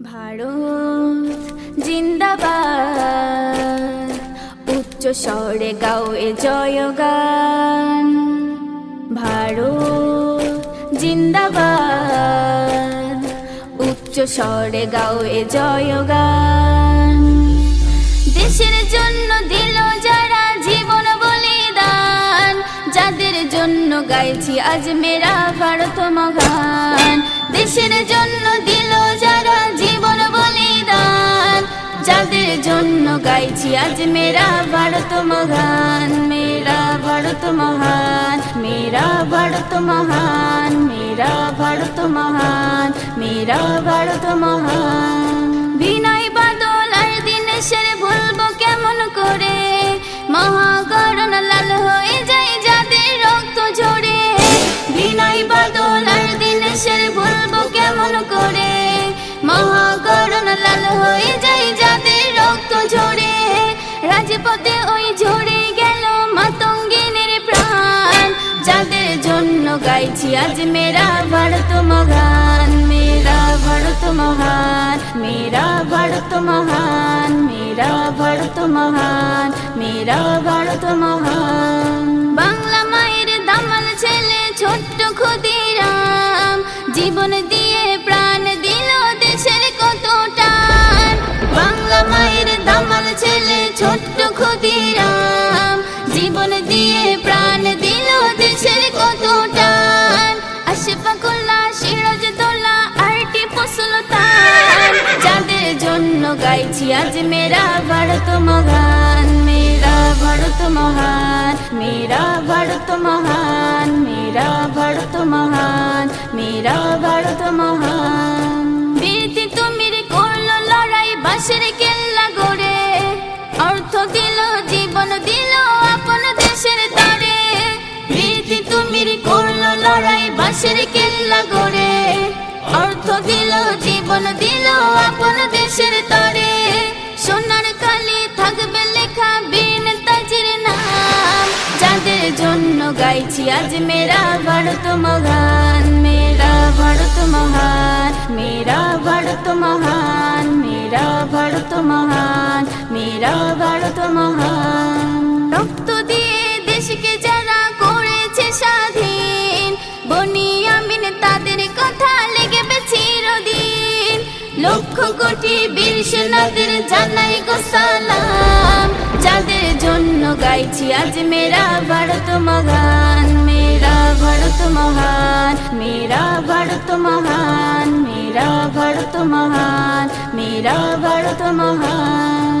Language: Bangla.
ভারত জিন্দাবাদ। উচ্চ স্বরে গাও এ জয়গান। ভারত জিন্দাবাদ। উচ্চ স্বরে গাও এ জয়গান। দেশের জন্য দিল যারা জীবন বলিদান। যাদের জন্য গাইছি আজ মেরা ভারত মহান। দেশের জন্য দিল গাইছি আজ মেরা ভারত মহান মেরা ভারত মহান মেরা ভারত মহান মেরা ভারত মহান মেরা ভারত মহান বিনয় বাদল আর দিনেশের বলব কেমন করে মহাকরণ লাল হয়ে যায় যাদের রক্ত ঝরে বিনয় বাদল আর দিনেশের বলব কেমন করে মহাকরণ লাল হয়ে যায় যাদের রক্ত ঝরে রাজপথে ওই ঝরে গেল মাতঙ্গিনীর প্রাণ। যাদের জন্য গাইছি আজ মেরা ভারত মহান, মেরা ভারত মহান, মেরা ভারত মহান, মেরা ভারত মহান, মেরা ভারত মহান। বাংলা মায়ের দামাল ছেলে ছোট্ট ক্ষুদিরাম, জীবন দিয়ে প্রাণ দিল দেশের কত টান। বাংলা মায়ের দামাল ছেলে ছোট্ট ক্ষুদিরাম, জীবন দিয়ে প্রাণ দিল দেশের কত টান আশফাকুল্লাহ সিরাজ দোলা আর টিপু সুলতান যাদের জন্য গাইছি আজ মেরা ভারত মহান, মেরা ভারত মহান, মেরা ভারত মহান, মেরা ভারত মহান, মেরা ভারত মহান। বাসের কেল্লা গড়ে, অর্থ দিল, জীবন দিল আপন দেশের তরে। সোনার কালি থাকবে লেখা বীর তাজির নাম। যাদের জন্য গাইছি আজ মেরা ভারত মহান, মেরা ভারত মহান, মেরা ভারত মহান, মেরা ভারত মহান, মেরা ভারত মহান। রক্ত সেনাদের জানাই গো সালাম। যাদের জন্য গাইছি আজ মেরা ভারত মহান, মেরা ভারত মহান, মেরা ভারত মহান, মেরা ভারত মহান, মেরা ভারত মহান।